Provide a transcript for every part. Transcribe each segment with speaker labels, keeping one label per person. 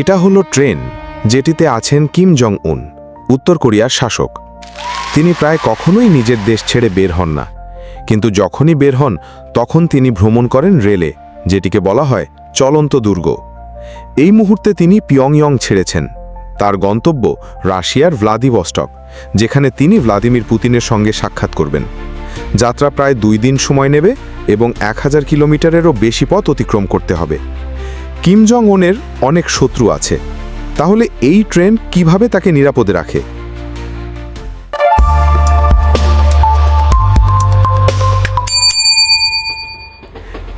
Speaker 1: এটা হলো ট্রেন যেটিতে আছেন কিম জং উন উত্তর কোরিয়ার শাসক তিনি প্রায় কখনোই নিজের দেশ ছেড়ে বের হন না কিন্তু যখনই বের হন তখন তিনি ভ্রমণ করেন রেলে যেটিকে বলা হয় চলন্ত দুর্গ এই মুহূর্তে তিনি পিয়ংয়ং ছেড়েছেন তার গন্তব্য রাশিয়ার ভ্লাদিবস্টক যেখানে তিনি ভ্লাদিমির পুতিনের সঙ্গে সাক্ষাৎ করবেন যাত্রা প্রায় দুই দিন সময় নেবে এবং এক হাজার কিলোমিটারেরও বেশি পথ অতিক্রম করতে হবে কিম জং ওনের অনেক শত্রু আছে তাহলে এই ট্রেন কিভাবে তাকে নিরাপদে রাখে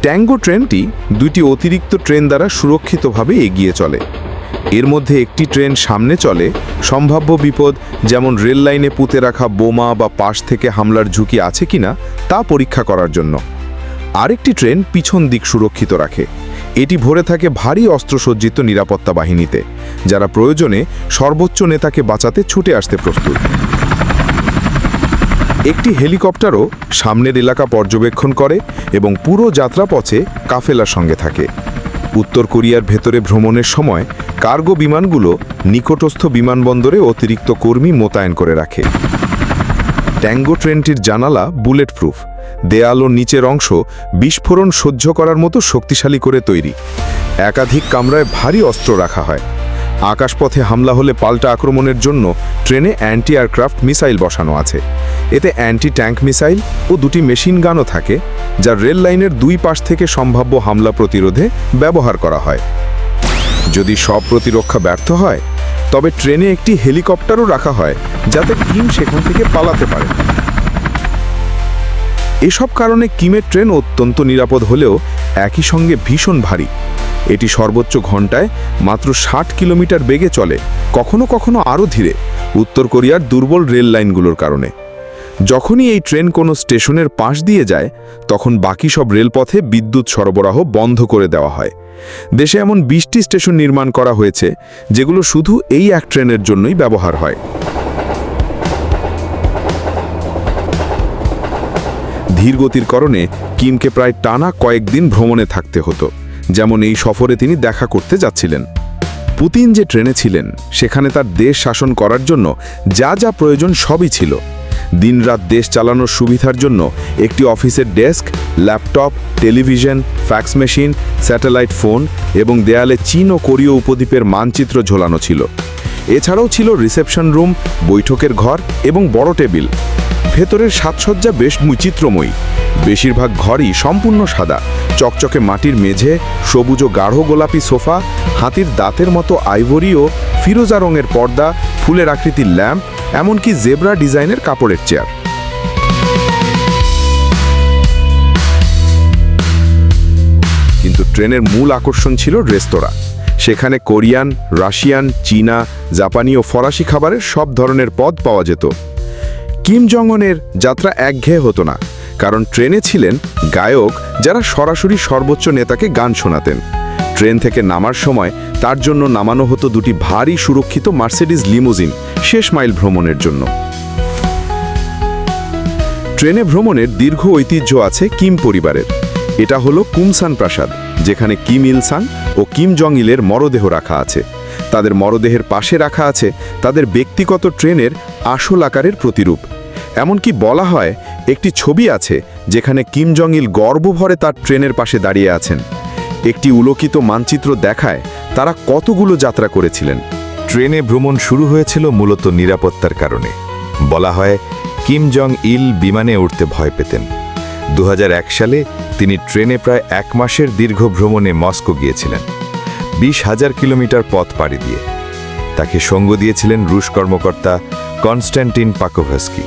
Speaker 1: ট্যাঙ্গো ট্রেনটি দুটি অতিরিক্ত ট্রেন দ্বারা সুরক্ষিতভাবে এগিয়ে চলে এর মধ্যে একটি ট্রেন সামনে চলে সম্ভাব্য বিপদ যেমন রেল লাইনে পুঁতে রাখা বোমা বা পাশ থেকে হামলার ঝুঁকি আছে কিনা তা পরীক্ষা করার জন্য আরেকটি ট্রেন পিছন দিক সুরক্ষিত রাখে এটি ভরে থাকে ভারী অস্ত্রসজ্জিত নিরাপত্তা বাহিনীতে যারা প্রয়োজনে সর্বোচ্চ নেতাকে বাঁচাতে ছুটে আসতে প্রস্তুত একটি হেলিকপ্টারও সামনের এলাকা পর্যবেক্ষণ করে এবং পুরো যাত্রা পথে কাফেলার সঙ্গে থাকে উত্তর কোরিয়ার ভেতরে ভ্রমণের সময় কার্গো বিমানগুলো নিকটস্থ বিমানবন্দরে অতিরিক্ত কর্মী মোতায়েন করে রাখে ট্যাঙ্গো ট্রেনটির জানালা বুলেট প্রুফ দেয়াল ও নিচের অংশ বিস্ফোরণ সহ্য করার মতো শক্তিশালী করে তৈরি একাধিক কামরায় ভারী অস্ত্র রাখা হয় আকাশপথে হামলা হলে পাল্টা আক্রমণের জন্য ট্রেনে অ্যান্টি এয়ারক্রাফট মিসাইল বসানো আছে এতে অ্যান্টি ট্যাঙ্ক মিসাইল ও দুটি মেশিন গানও থাকে যা রেল লাইনের দুই পাশ থেকে সম্ভাব্য হামলা প্রতিরোধে ব্যবহার করা হয় যদি সব প্রতিরক্ষা ব্যর্থ হয় তবে ট্রেনে একটি হেলিকপ্টারও রাখা হয় যাতে কিম সেখান থেকে পালাতে পারে এসব কারণে কিমের ট্রেন অত্যন্ত নিরাপদ হলেও একই সঙ্গে ভীষণ ভারী এটি সর্বোচ্চ ঘন্টায় মাত্র ষাট কিলোমিটার বেগে চলে কখনো কখনো আরও ধীরে উত্তর কোরিয়ার দুর্বল রেল লাইনগুলোর কারণে যখনই এই ট্রেন কোনো স্টেশনের পাশ দিয়ে যায় তখন বাকি সব রেলপথে বিদ্যুৎ সরবরাহ বন্ধ করে দেওয়া হয় দেশে এমন বিশটি স্টেশন নির্মাণ করা হয়েছে যেগুলো শুধু এই এক ট্রেনের জন্যই ব্যবহার হয় ধীরগতির কারণে কিমকে প্রায় টানা কয়েকদিন ভ্রমণে থাকতে হতো যেমন এই সফরে তিনি দেখা করতে যাচ্ছিলেন পুতিন যে ট্রেনে ছিলেন সেখানে তার দেশ শাসন করার জন্য যা যা প্রয়োজন সবই ছিল দিনরাত দেশ চালানোর সুবিধার জন্য একটি অফিসের desk laptop television fax machine satellite phone এবং দেয়ালে চীন ও কোরীয় উপদ্বীপের মানচিত্র ঝোলানো ছিল এছাড়াও ছিল রিসেপশন রুম বৈঠকের ঘর এবং বড় টেবিল ভেতরের সাজসজ্জা বেশ বৈচিত্র্যময়ী বেশিরভাগ ঘরই সম্পূর্ণ সাদা চকচকে মাটির মেঝে সবুজ ও গাঢ় গোলাপি সোফা হাতির দাঁতের মতো আইভরি ও ফিরোজা রঙের পর্দা ফুলের আকৃতির ল্যাম্প এমনকি জেব্রা ডিজাইনের কাপড়ের চেয়ার কিন্তু ট্রেনের মূল আকর্ষণ ছিল রেস্তোরাঁ সেখানে কোরিয়ান রাশিয়ান চীনা জাপানি ও ফরাসি খাবারের সব ধরনের পদ পাওয়া যেত কিম জঙ্গনের যাত্রা একঘেয়ে হতো না কারণ ট্রেনে ছিলেন গায়ক যারা সরাসরি সর্বোচ্চ নেতাকে গান শোনাতেন ট্রেন থেকে নামার সময় তার জন্য নামানো হতো দুটি ভারী সুরক্ষিত মার্সেডিস লিমোজিন শেষ মাইল ভ্রমণের জন্য ট্রেনে ভ্রমণের দীর্ঘ ঐতিহ্য আছে কিম পরিবারের এটা হলো কুমসান প্রাসাদ যেখানে কিম ইলসান ও কিম জং ইলের মরদেহ রাখা আছে তাদের মরদেহের পাশে রাখা আছে তাদের ব্যক্তিগত ট্রেনের আসল আকারের প্রতিরূপ এমনকি বলা হয় একটি ছবি আছে যেখানে কিম জং ইল গর্বভরে তার ট্রেনের পাশে দাঁড়িয়ে আছেন একটি উলোকিত মানচিত্র দেখায় তারা কতগুলো যাত্রা করেছিলেন ট্রেনে ভ্রমণ শুরু হয়েছিল মূলত নিরাপত্তার কারণে বলা হয় কিম জং ইল বিমানে উঠতে ভয় পেতেন দু সালে তিনি ট্রেনে প্রায় এক মাসের দীর্ঘ ভ্রমণে মস্কো গিয়েছিলেন বিশ হাজার কিলোমিটার পথ পাড়ি দিয়ে তাকে সঙ্গ দিয়েছিলেন রুশ কর্মকর্তা কনস্ট্যান্টিন পাকোভাস্কি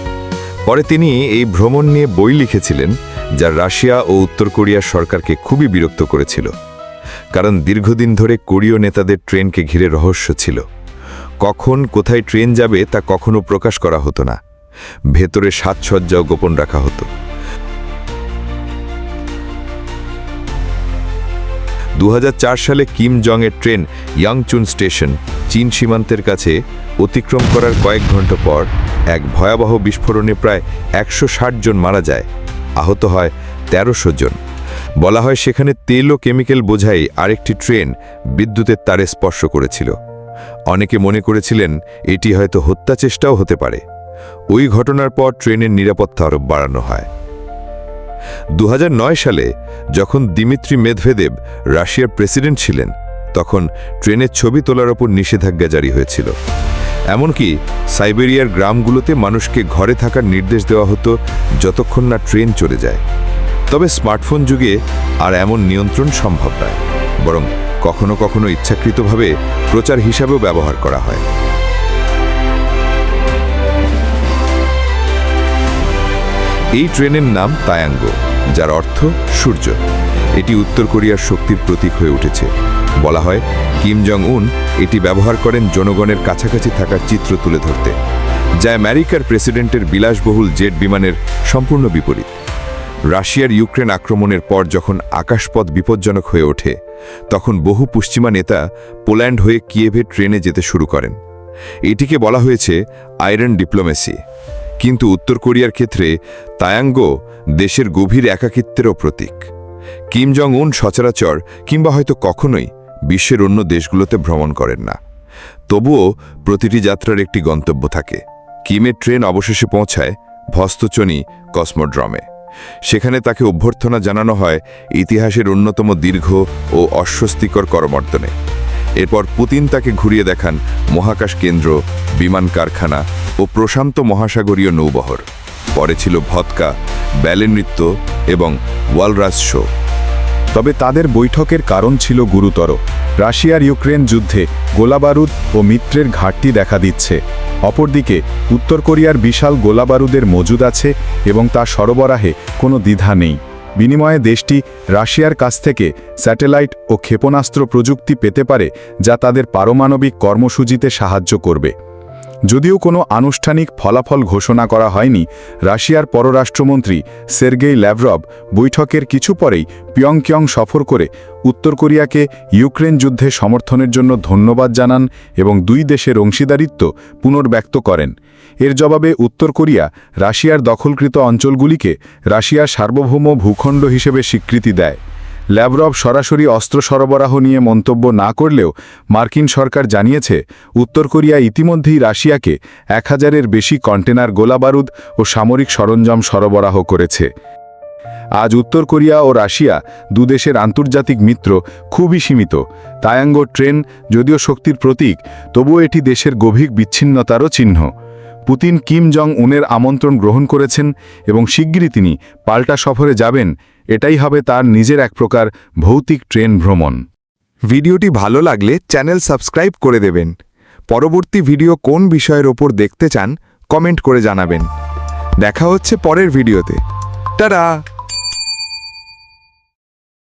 Speaker 1: পরে তিনি এই ভ্রমণ নিয়ে বই লিখেছিলেন যা রাশিয়া ও উত্তর কোরিয়া সরকারকে খুবই বিরক্ত করেছিল কারণ দীর্ঘদিন ধরে কোরীয় নেতাদের ট্রেনকে ঘিরে রহস্য ছিল কখন কোথায় ট্রেন যাবে তা কখনও প্রকাশ করা হতো না ভেতরে সাজসজ্জাও গোপন রাখা হতো দু সালে কিম জংয়ের ট্রেন ইয়াংচুন স্টেশন চীন সীমান্তের কাছে অতিক্রম করার কয়েক ঘন্টা পর এক ভয়াবহ বিস্ফোরণে প্রায় একশো জন মারা যায় আহত হয় তেরোশো জন বলা হয় সেখানে তেল ও কেমিক্যাল বোঝাই আরেকটি ট্রেন বিদ্যুতের তারে স্পর্শ করেছিল অনেকে মনে করেছিলেন এটি হয়তো হত্যা চেষ্টাও হতে পারে ওই ঘটনার পর ট্রেনের নিরাপত্তা আরও বাড়ানো হয় দু সালে যখন দিমিত্রি মেদভেদেব রাশিয়ার প্রেসিডেন্ট ছিলেন তখন ট্রেনের ছবি তোলার ওপর নিষেধাজ্ঞা জারি হয়েছিল এমনকি সাইবেরিয়ার গ্রামগুলোতে মানুষকে ঘরে থাকার নির্দেশ দেওয়া হতো যতক্ষণ না ট্রেন চলে যায় তবে স্মার্টফোন যুগে আর এমন নিয়ন্ত্রণ সম্ভব নয় বরং কখনো কখনো ইচ্ছাকৃতভাবে প্রচার হিসাবেও ব্যবহার করা হয় এই ট্রেনের নাম তায়াঙ্গ যার অর্থ সূর্য এটি উত্তর কোরিয়ার শক্তির প্রতীক হয়ে উঠেছে বলা হয় কিম জং উন এটি ব্যবহার করেন জনগণের কাছাকাছি থাকার চিত্র তুলে ধরতে যা আমেরিকার প্রেসিডেন্টের বিলাসবহুল জেট বিমানের সম্পূর্ণ বিপরীত রাশিয়ার ইউক্রেন আক্রমণের পর যখন আকাশপথ বিপজ্জনক হয়ে ওঠে তখন বহু পশ্চিমা নেতা পোল্যান্ড হয়ে কিয়েভে ট্রেনে যেতে শুরু করেন এটিকে বলা হয়েছে আয়রন ডিপ্লোমেসি কিন্তু উত্তর কোরিয়ার ক্ষেত্রে তায়াঙ্গ দেশের গভীর একাকিত্বেরও প্রতীক কিম জং উন সচরাচর কিংবা হয়তো কখনোই বিশ্বের অন্য দেশগুলোতে ভ্রমণ করেন না তবুও প্রতিটি যাত্রার একটি গন্তব্য থাকে কিমের ট্রেন অবশেষে পৌঁছায় ভস্তচনি কসমোড্রমে সেখানে তাকে অভ্যর্থনা জানানো হয় ইতিহাসের অন্যতম দীর্ঘ ও অস্বস্তিকর করমর্দনে এরপর পুতিন তাকে ঘুরিয়ে দেখান মহাকাশ কেন্দ্র বিমান কারখানা ও প্রশান্ত মহাসাগরীয় নৌবহর পরে ছিল ভৎকা ব্যালে নৃত্য এবং ওয়ালরাস শো তবে তাদের বৈঠকের কারণ ছিল গুরুতর রাশিয়ার ইউক্রেন যুদ্ধে গোলাবারুদ ও মিত্রের ঘাটতি দেখা দিচ্ছে অপরদিকে উত্তর কোরিয়ার বিশাল গোলাবারুদের মজুদ আছে এবং তা সরবরাহে কোনো দ্বিধা নেই বিনিময়ে দেশটি রাশিয়ার কাছ থেকে স্যাটেলাইট ও ক্ষেপণাস্ত্র প্রযুক্তি পেতে পারে যা তাদের পারমাণবিক কর্মসূচিতে সাহায্য করবে যদিও কোনো আনুষ্ঠানিক ফলাফল ঘোষণা করা হয়নি রাশিয়ার পররাষ্ট্রমন্ত্রী সের্গেই ল্যাভরব বৈঠকের কিছু পরেই পিয়ংকিয়ং সফর করে উত্তর কোরিয়াকে ইউক্রেন যুদ্ধে সমর্থনের জন্য ধন্যবাদ জানান এবং দুই দেশের অংশীদারিত্ব পুনর্ব্যক্ত করেন এর জবাবে উত্তর কোরিয়া রাশিয়ার দখলকৃত অঞ্চলগুলিকে রাশিয়ার সার্বভৌম ভূখণ্ড হিসেবে স্বীকৃতি দেয় ল্যাবরব সরাসরি অস্ত্র সরবরাহ নিয়ে মন্তব্য না করলেও মার্কিন সরকার জানিয়েছে উত্তর কোরিয়া ইতিমধ্যেই রাশিয়াকে এক হাজারের বেশি কন্টেনার গোলাবারুদ ও সামরিক সরঞ্জাম সরবরাহ করেছে আজ উত্তর কোরিয়া ও রাশিয়া দুদেশের আন্তর্জাতিক মিত্র খুবই সীমিত তায়াঙ্গ ট্রেন যদিও শক্তির প্রতীক তবু এটি দেশের গভীর বিচ্ছিন্নতারও চিহ্ন পুতিন কিম জং উনের আমন্ত্রণ গ্রহণ করেছেন এবং শিগগিরই তিনি পাল্টা সফরে যাবেন এটাই হবে তার নিজের এক প্রকার ভৌতিক ট্রেন ভ্রমণ ভিডিওটি ভালো লাগলে চ্যানেল সাবস্ক্রাইব করে দেবেন পরবর্তী ভিডিও কোন বিষয়ের ওপর দেখতে চান কমেন্ট করে জানাবেন দেখা হচ্ছে পরের ভিডিওতে টাটা